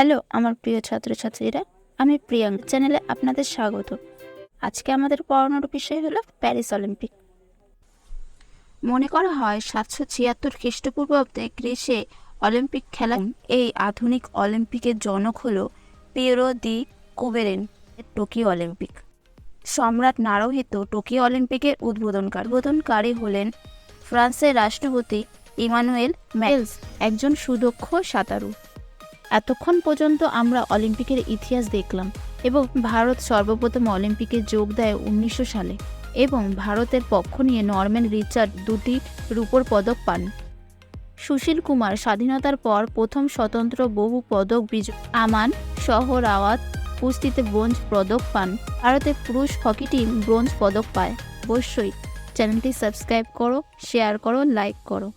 Hello, আমার প্রিয় ছাত্রছাত্রীরা, আমি প্রিয়াঙ্ক চ্যানেলে আপনাদের স্বাগত। আজকে আমাদের পড়ানোর বিষয় হলো প্যারিস অলিম্পিক। মনে করা হয় সাতশো ছিয়াত্তর খ্রিস্টপূর্বাব্দে গ্রীসে অলিম্পিক খেলা এই আধুনিক অলিম্পিকের জনক হল Pierre de Coubertin Tokyo Olympic. সম্রাট নারোহিত টোকিও অলিম্পিকের উদ্বোধনকার। উদ্বোধনকারী হলেন ফ্রান্সের রাষ্ট্রপতি ইমানুয়েল ম্যালস একজন সুদক্ষ সাঁতারু। এতক্ষণ পর্যন্ত আমরা অলিম্পিকের ইতিহাস দেখলাম এবং ভারত সর্বপ্রথম অলিম্পিকে যোগ দেয় উনিশশো সালে এবং ভারতের পক্ষ নিয়ে নরম্যান রিচার্ড দুটি রূপোর পদক পান। সুশীল কুমার স্বাধীনতার পর প্রথম স্বতন্ত্র বহু পদক বিজয় আমান সহ রাওয়াত কুস্তিতে ব্রোঞ্জ পদক পান। ভারতের পুরুষ হকি টিম ব্রোঞ্জ পদক পায়। অবশ্যই চ্যানেলটি সাবস্ক্রাইব করো, শেয়ার করো, লাইক করো।